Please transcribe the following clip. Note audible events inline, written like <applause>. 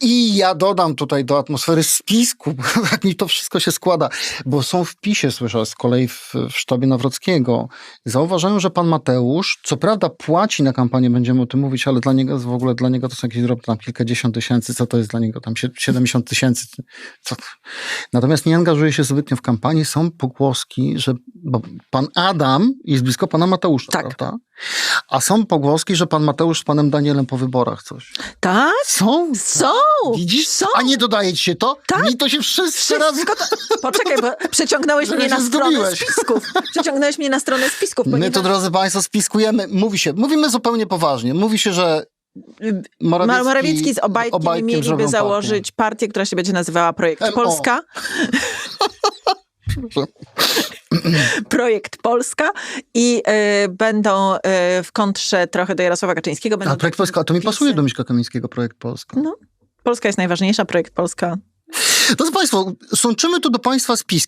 I ja dodam tutaj do atmosfery spisku, <laughs> jak mi to wszystko się składa, bo są w PiSie, słyszę z kolei w, w sztabie Nawrockiego. Zauważają, że pan Mateusz, co prawda płaci na kampanię, będziemy o tym mówić, ale dla niego w ogóle dla niego to są jakieś drobne tam kilkadziesiąt tysięcy, co to jest dla niego tam sie- 70 tysięcy. Co? Natomiast nie angażuje się zbytnio w kampanię. Są pogłoski, że bo pan Adam jest blisko pana Mateusza, Tak. prawda? A są pogłoski, że pan Mateusz z panem Danielem po wyborach coś. Tak? Są? Są! Widzisz? Są! A nie dodaje ci się to? Tak. Mi to się. Wszystko to... Poczekaj, bo <laughs> przeciągnąłeś mnie na stronę zgubiłeś. spisków. <laughs> Przeciągnąłeś mnie na stronę spisków. My ponieważ to, drodzy Państwo, spiskujemy. Mówi się, mówimy zupełnie poważnie. Mówi się, że Morawiecki, Morawiecki z Obajtkiem mieliby założyć partię, która się będzie nazywała Projekt. Polska. <laughs> <laughs> Projekt Polska i y, będą y, w kontrze trochę do Jarosława Kaczyńskiego. Będą A projekt Polska, to mi pasuje do Miśka Kamińskiego, projekt Polska. No. Polska jest najważniejsza, Projekt Polska Drodzy Państwo, sączymy tu do Państwa spiski.